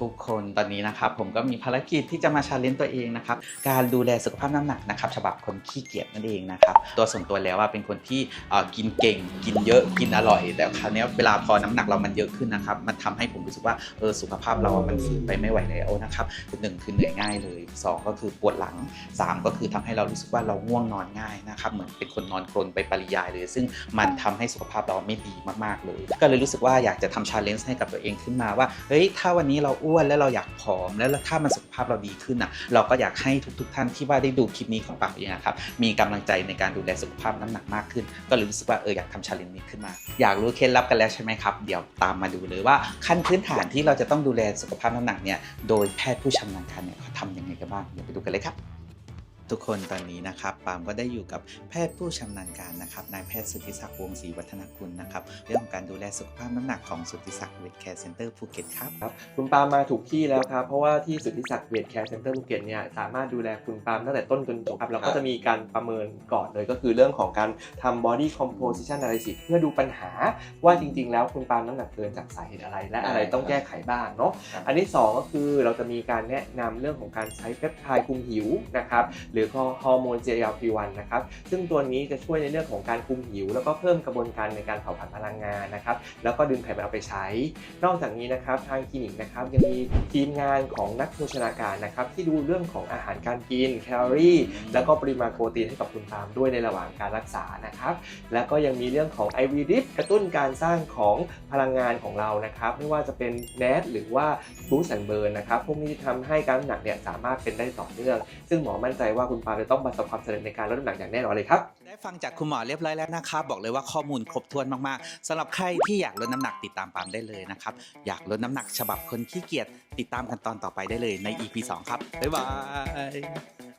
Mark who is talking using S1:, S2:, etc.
S1: ทุกคนตอนนี้นะครับผมก็มีภารกิจที่จะมาชาเลนจ์ตัวเองนะครับการดูแลสุขภาพน้ำหนักนะครับฉบับคนขี้เกียจนั่นเองนะครับตัวส่วนตัวแล้วว่าเป็นคนที่กินเก่ง กินเยอะกินอร่อย แต่คราวนี้เวลาพอน้ำหนักเรามันเยอะขึ้นนะครับมันทำให้ผมรู้สึกว่าเออสุขภาพเรามันฝืนไปไม่ไหวแล้วนะครับหนึ่งคือเหนื่อยง่ายเลยสองก็คือปวดหลังสามก็คือทำให้เรารู้สึกว่าเราง่วงนอนง่ายนะครับเหมือนเป็นคนนอนกรนไปปริยายเลย ซึ่งมันทำให้สุขภาพเราไม่ดีมากๆเลย ก็เลยรู้สึกว่าอยากจะทำชาเลนจ์ให้กับตัวเองขึ้นมาว่าเฮ้ยถ้าวันนี้เราอ้วนแล้วเราอยากผอม แล้วถ้ามันสุขภาพเราดีขึ้นอะเราก็อยากให้ทุก ๆ ท่านที่ว่าได้ดูคลิปนี้ของปากเองนะครับมีกำลังใจในการดูแลสุขภาพน้ำหนักมากขึ้น ก็เลยรู้สึกว่าเอออยากทำชาเลนจ์นี้ขึ้นมา อยากรู้เคล็ดลับกันแล้วใช่ไหมครับ เดี๋ยวตามมาดูเลยว่าขั้นพื้นฐานที่เราจะต้องดูแลสุขภาพน้ำหนักเนี่ยโดยแพทย์ผู้ชำนาญการเนี่ยเขาทำยังไงกันบ้างเดี๋ยวไปดูกันเลยครับ ทุกคนตอนนี้นะครับปาล์มก็ได้อยู่กับแพทย์ผู้ชำนาญการนะครับนายแพทย์สุทธิศักดิ์วงศ์ศรีวัฒนกุลนะครับเรื่องของการดูแลสุขภาพน้ำหนักของสุทธิศักดิ์เวทแคร์เซ็นเตอร์ภูเก็ตครับ
S2: ครับคุณปาล์มมาถูกที่แล้วครับเพราะว่าที่สุทธิศักดิ์เวทแคร์เซ็นเตอร์ภูเก็ตเนี่ยสามารถดูแลคุณปาล์มตั้งแต่ต้นจนจบครับเราก็จะมีการประเมินก่อนเลยก็คือเรื่องของการทำ body composition analysis เพื่อดูปัญหาว่าจริง ๆ แล้วคุณปาล์มน้ำหนักเกินจากสาเหตุอะไร และอะไรต้องแก้ไขบ้างเนาะ
S1: ครับ
S2: อันที่สองก็คือเราจะมีการแนะนำเรื่องของการใช้เปปไทด์คุมหิวนะครับหรือฮอร์โมน GLP-1 นะครับซึ่งตัวนี้จะช่วยในเรื่องของการคุมหิว แล้วก็เพิ่มกระบวนการในการเผาผลาญพลังงานนะครับแล้วก็ดึงไขมันเอาไปใช้ นอกจากนี้นะครับทางคลินิกนะครับยังมีทีมงานของนักโภชนาการนะครับที่ดูเรื่องของอาหารการกินแคลอรี่แล้วก็ปริมาณโปรตีนให้กับคุณปามด้วยในระหว่างการรักษานะครับแล้วก็ยังมีเรื่องของ IV drip กระตุ้นการสร้างของพลังงานของเรานะครับไม่ว่าจะเป็น NAD หรือว่า Boost and Burn นะครับพวกนี้ทำให้การหนักเนี่ยสามารถเป็นได้ต่อเนื่อง ซึ่งหมอมั่นใจว่าคุณปาจะต้องประสบความสำเร็จในการลดน้ำหนักอย่างแน่นอนเลยครับ
S1: ได้ฟังจากคุณหมอเรียบร้อยแล้วนะครับบอกเลยว่าข้อมูลครบถ้วนมากๆสำหรับใครที่อยากลดน้ำหนักติดตามปามได้เลยนะครับอยากลดน้ำหนักฉบับคนขี้เกียจติดตามกันตอนต่อไปได้เลยใน EP 2 ครับบ๊ายบาย